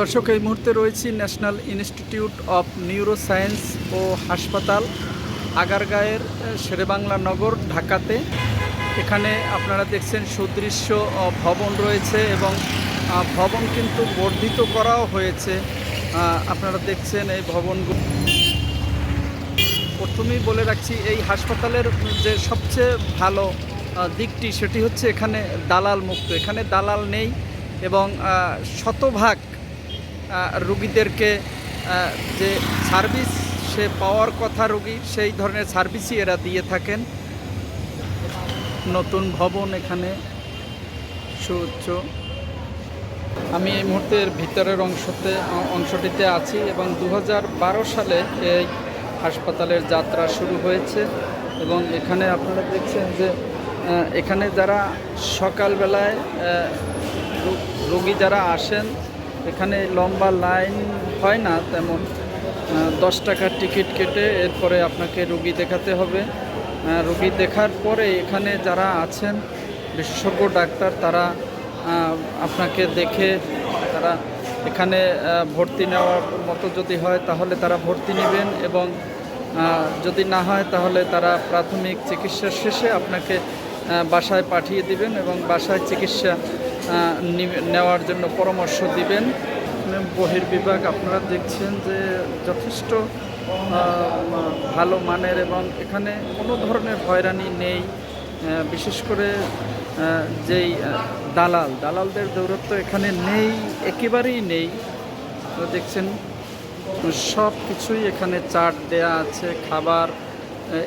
দর্শক, এই মুহূর্তে রয়েছি ন্যাশনাল ইনস্টিটিউট অফ নিউরোসায়েন্স ও হাসপাতাল, আগারগাঁয়ের শেরেবাংলা নগর, ঢাকাতে। এখানে আপনারা দেখছেন সুদৃশ্য ভবন রয়েছে এবং ভবন কিন্তু বর্ধিত করাও হয়েছে। আপনারা দেখছেন এই ভবনগুলো প্রথমেই বলে রাখছি, এই হাসপাতালের যে সবচেয়ে ভালো দিকটি সেটি হচ্ছে এখানে দালাল মুক্ত। এখানে দালাল নেই এবং শতভাগ রুগীদেরকে যে সার্ভিস, সে পাওয়ার কথা রুগী, সেই ধরনের সার্ভিসই এরা দিয়ে থাকেন। নতুন ভবন এখানে সুউচ্চ। আমি এই মুহূর্তের ভিতরের অংশতে অংশটিতে আছি এবং দু হাজার বারো সালে এই হাসপাতালের যাত্রা শুরু হয়েছে এবং এখানে আপনারা দেখছেন যে এখানে যারা সকালবেলায় রোগী যারা আসেন এখানে লম্বা লাইন হয় না, তেমন দশ টাকার টিকিট কেটে এরপরে আপনাকে রুগী দেখাতে হবে। রুগী দেখার পরে এখানে যারা আছেন, বিশেষজ্ঞ ডাক্তার, তারা আপনাকে দেখে, তারা এখানে ভর্তি নেওয়ার মতো যদি হয় তাহলে তারা ভর্তি নেবেন এবং যদি না হয় তাহলে তারা প্রাথমিক চিকিৎসা শেষে আপনাকে বাসায় পাঠিয়ে দিবেন এবং বাসায় চিকিৎসা নেওয়ার জন্য পরামর্শ দিবেন। এখানে বহির্বিভাগ আপনারা দেখছেন যে যথেষ্ট ভালো মানের এবং এখানে কোনো ধরনের হয়রানি নেই। বিশেষ করে যেই দালাল, দালালদের দৌরত্ব এখানে নেই, একেবারেই নেই। দেখছেন, সব কিছুই এখানে চাট দেয়া আছে, খাবার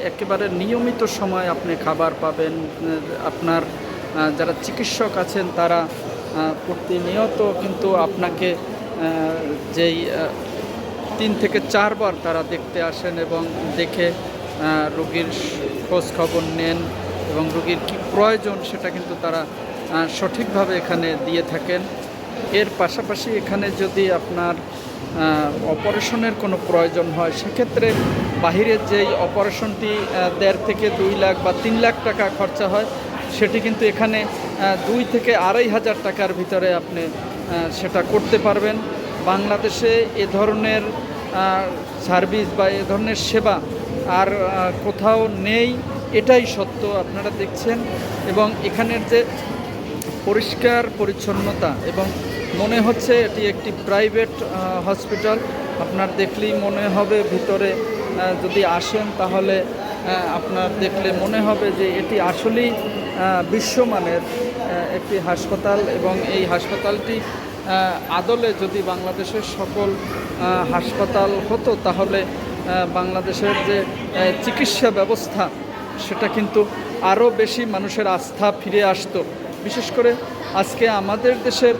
একেবারে নিয়মিত সময় আপনি খাবার পাবেন আপনার যারা চিকিৎসক আছেন, তারা প্রতিনিয়ত কিন্তু আপনাকে যেই তিন থেকে চারবার তারা দেখতে আসেন এবং দেখে রোগীর খোঁজ খবর নেন এবং রোগীর কী প্রয়োজন সেটা কিন্তু তারা সঠিকভাবে এখানে দিয়ে থাকেন। এর পাশাপাশি এখানে যদি আপনার অপারেশনের কোনো প্রয়োজন হয়, সেক্ষেত্রে বাহিরের যেই অপারেশনটি দেড় থেকে দুই লাখ বা তিন লাখ টাকা খরচা হয় সেটি কিন্তু এখানে দুই থেকে আড়াই হাজার টাকার ভিতরে আপনি সেটা করতে পারবেন। বাংলাদেশে এ ধরনের সার্ভিস বা এ ধরনের সেবা আর কোথাও নেই, এটাই সত্য আপনারা দেখছেন। এবং এখানের যে পরিষ্কার পরিচ্ছন্নতা এবং মনে হচ্ছে এটি একটি প্রাইভেট হসপিটাল, আপনার দেখলেই মনে হবে ভিতরে যদি আসেন তাহলে আপনার দেখলে মনে হবে যে এটি আসলেই বিশ্বমানের একটি হাসপাতাল এবং এই হাসপাতালটি আদলে যদি বাংলাদেশের সকল হাসপাতাল হতো, তাহলে বাংলাদেশের যে চিকিৎসা ব্যবস্থা, সেটা কিন্তু আরও বেশি মানুষের আস্থা ফিরে আসতো। বিশেষ করে আজকে আমাদের দেশের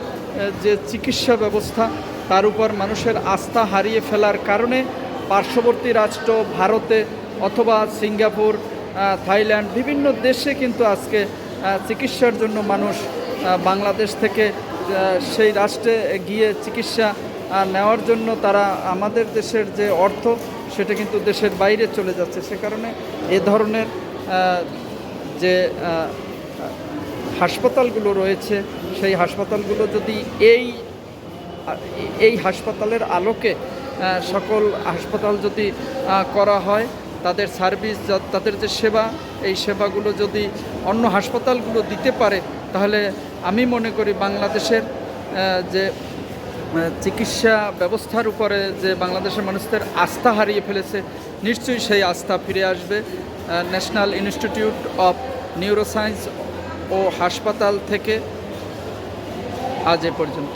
যে চিকিৎসা ব্যবস্থা, তার উপর মানুষের আস্থা হারিয়ে ফেলার কারণে পার্শ্ববর্তী রাষ্ট্র, ভারতে অথবা সিঙ্গাপুর থাইল্যান্ড, বিভিন্ন দেশে কিন্তু আজকে চিকিৎসার জন্য মানুষ বাংলাদেশ থেকে সেই রাষ্ট্রে গিয়ে চিকিৎসা নেওয়ার জন্য তারা আমাদের দেশের যে অর্থ, সেটা কিন্তু দেশের বাইরে চলে যাচ্ছে। সে কারণে এ ধরনের যে হাসপাতালগুলো রয়েছে, সেই হাসপাতালগুলো যদি এই এই হাসপাতালের আলোকে সকল হাসপাতাল যদি করা হয় তাদের সার্ভিস তাদের যে সেবা, এই সেবাগুলো যদি অন্য হাসপাতালগুলো দিতে পারে, তাহলে আমি মনে করি বাংলাদেশের যে চিকিৎসা ব্যবস্থার উপরে যে বাংলাদেশের মানুষদের আস্থা হারিয়ে ফেলেছে, নিশ্চয়ই সেই আস্থা ফিরে আসবে। ন্যাশনাল ইনস্টিটিউট অফ নিউরোসায়েন্স ও হাসপাতাল থেকে আজ এ পর্যন্ত।